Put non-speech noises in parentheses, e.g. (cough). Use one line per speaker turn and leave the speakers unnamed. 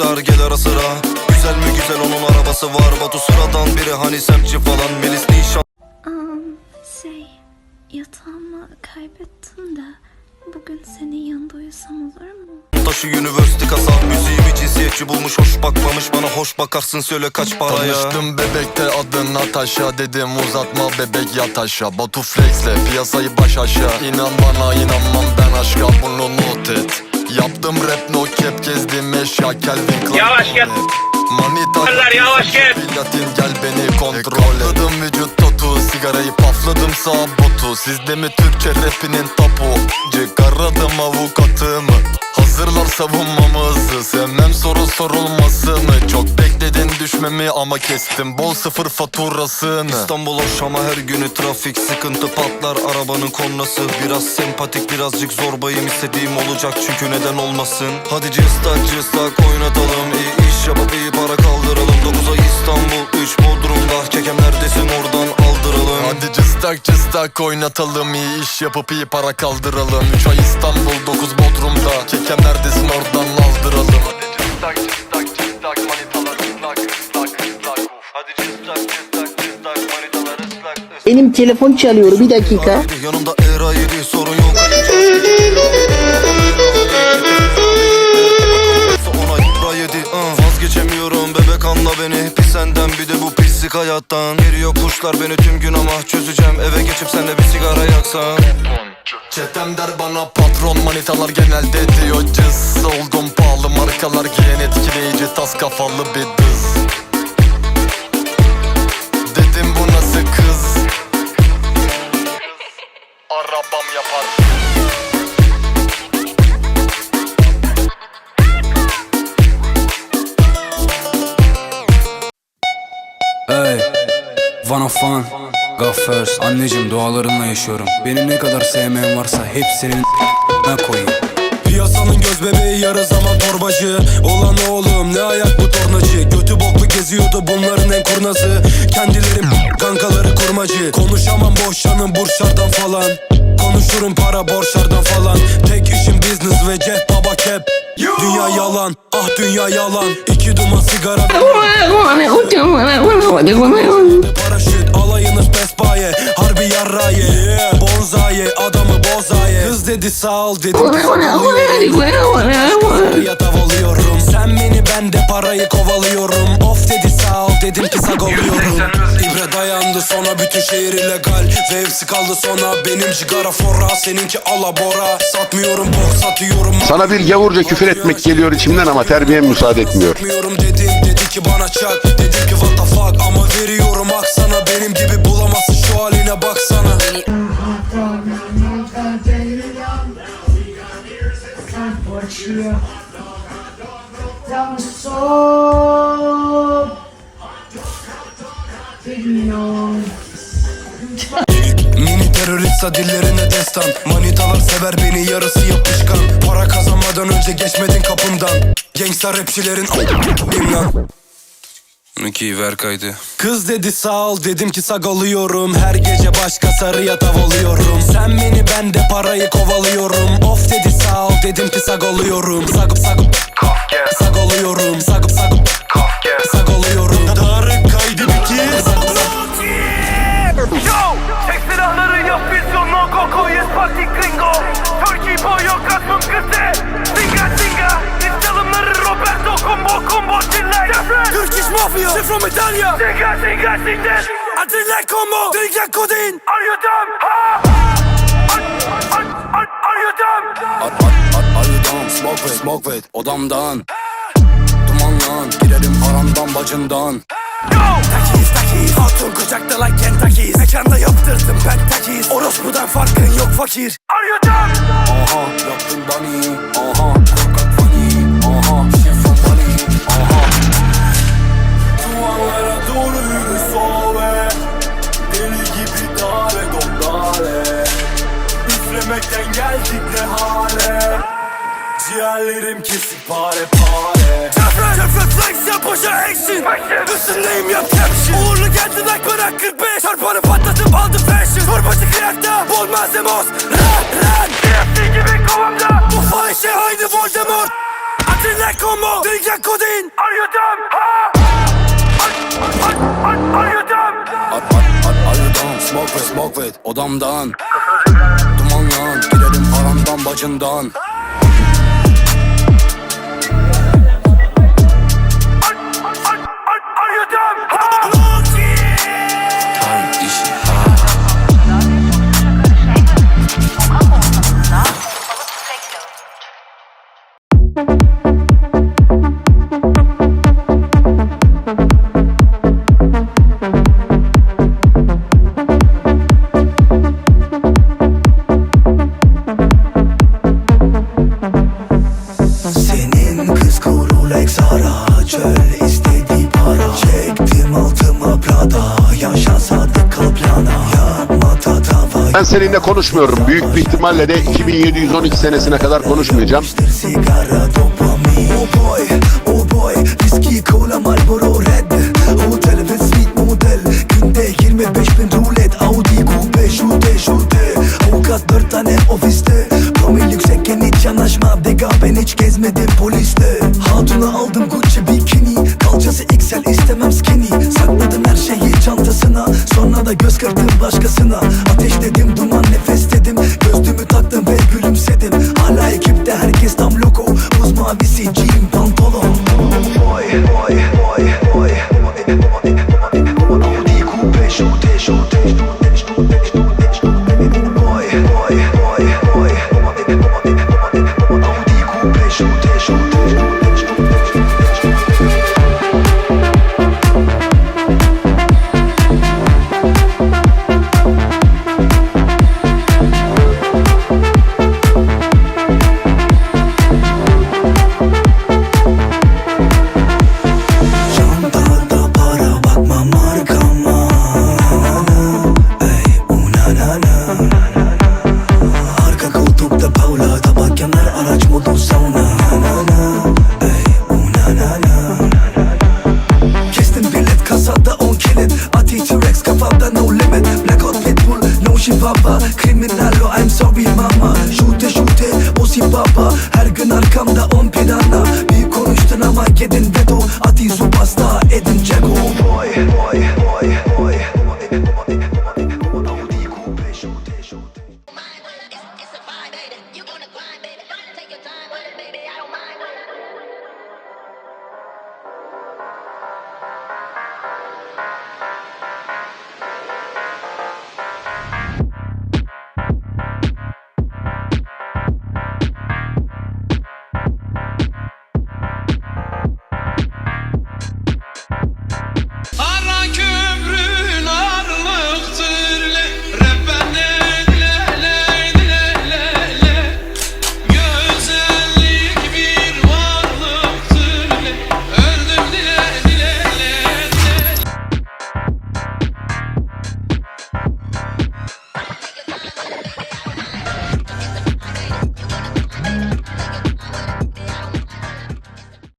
tekrar gel ara sıra. Güzel mi güzel onun arabası var. Batu sıradan biri hani semtçi falan. Melis nişan
Um, şey, yatağımı kaybettim de bugün senin yanında uyusam olur mu?
Taşı üniversite kasa Müziğimi cinsiyetçi bulmuş hoş bakmamış. Bana hoş bakarsın söyle kaç paraya.
Tanıştım bebekte adın Natasha Dedim uzatma bebek yat aşağı. Batu flexle piyasayı baş aşağı. İnan bana inanmam ben aşka bunu not et Yaptım rap no cap gezdim eşya Calvin Klein
Yavaş gel.
Manita
Eller yavaş gel.
Latin gel beni kontrol et. Katladım vücut totu Sigarayı pafladım sağ botu. Sizde mi Türkçe rapinin tapu? Çıkaradım avukatımı Hazırlar savunmamızı. Sevmem soru sorulmasını. Çok bekledin düşmemi ama kestim. Bol sıfır faturasını.
İstanbul hoş ama her günü trafik sıkıntı patlar. Arabanın kornası Biraz sempatik birazcık zorbayım. İstediğim olacak çünkü neden olmasın? Hadi cıstak cıstak oynatalım. İyi yapıp iyi para kaldıralım. 9 ay İstanbul 3 Bodrum'da. Kekem neredesin? Oradan aldıralım.
Hadi cıstak cıstak oynatalım. İyi iş yapıp iyi para kaldıralım. 3 ay İstanbul 9 Bodrum'da. Kekem neredesin? Oradan aldıralım. Hadi cıstak cıstak cıstak manitalar ıslak ıslak ıslak.
Hadi cıstak cıstak cıstak manitalar ıslak ıslak.
Benim telefon çalıyor bir dakika.
Yanımda era 7 sorun pislik hayattan. Geliyor kuşlar beni tüm gün ama Çözeceğim. Eve geçip senle bir sigara yaksan.
Çetem der bana patron manitalar genelde diyor cız. Oldum pahalı markalar giyen etkileyici tas kafalı bir dız Dedim bu nasıl kız? (laughs) Arabam yapar
Van of Fun, Go First. Anneciğim dualarınla yaşıyorum. Beni ne kadar sevmeyen varsa hepsinin ne koyayım.
Piyasanın göz bebeği yarı zaman torbacı. Olan oğlum ne ayak bu tornacı? Götü boklu geziyordu bunların en kurnazı. Kendilerim kankaları kurmacı. Konuşamam boşanın burçlardan falan. Konuşurum para borçlardan falan. Tek işim business ve Jeff Baba cap. Dünya yalan ah dünya yalan. İki duman sigara pespaye Harbi yarraye Bonzaye adamı bozaye Kız dedi sağ ol dedim Yatav oluyorum. Sen beni ben de parayı kovalıyorum. Of dedi sağ ol dedim ki sag oluyorum sonra bütün şehir illegal Ve hepsi kaldı sonra benim cigara forra Seninki alabora Satmıyorum bok satıyorum
Sana bir gavurca küfür etmek geliyor içimden ama terbiyem müsaade etmiyor.
Satmıyorum dedim dedi ki bana çak Dedim ki what the fuck ama veriyorum hak sana Benim gibi bulamazsın şu haline baksana Mini terörist dillerine destan Manitalar sever beni yarısı yapışkan Para kazanmadan önce geçmedin kapımdan Gangsta rapçilerin a**ayım lan
Miki ver kaydı
Kız dedi sağ ol dedim ki sag alıyorum Her gece başka sarı yatav alıyorum Sen beni ben de parayı kovalıyorum Of dedi sağ ol dedim ki sag alıyorum Sagıp sagıp Sag alıyorum Sagıp sagıp from Italia.
Singa singa singa
Adrenalin combo Drinken codeine
Are you dumb? Ha! Are, are, are, are you dumb?
Smoke with smoke with. Odamdan. Dumanlan girerim aramdan bacından.
Takiz takiz Hatun kucakta like Kentucky's. Mekanda yaptırdım Pentakiz Orospudan farkın yok fakir.
Are you dumb?
Aha yaptın bani Aha
Ciğerlerim kesik pare pare. Kafe Kafe flex yap boşa action Üstündeyim yap caption. Uğurlu geldi like bırak 45 Çarpanı patlatıp aldım fashion. Torbacı kıyakta bol malzeme os Lan
lan Yaptığı gibi
kovamda. Bu fahişe aynı Voldemort. Atilla Combo. Dilge Kodin
Are you dumb? Ha? Are you dumb? Are you dumb?
Smoke with, smoke with Odamdan. Duman yan. Girerim haramdan bacından.
Ben seninle konuşmuyorum. Büyük bir ihtimalle de 2712 senesine kadar konuşmayacağım.
Avukat dört tane ofiste. Promil yüksekken hiç yanaşma. Dega ben hiç gezmedim poliste. Hatuna aldım Gucci bikini. Kalçası XL istemem skinny. Sakladım her şeyi çantasına. Sonra da göz kırdım başkasına. Döndün arkamda on plana. Bir konuştun ama gedin veto Ati su pasta edin cego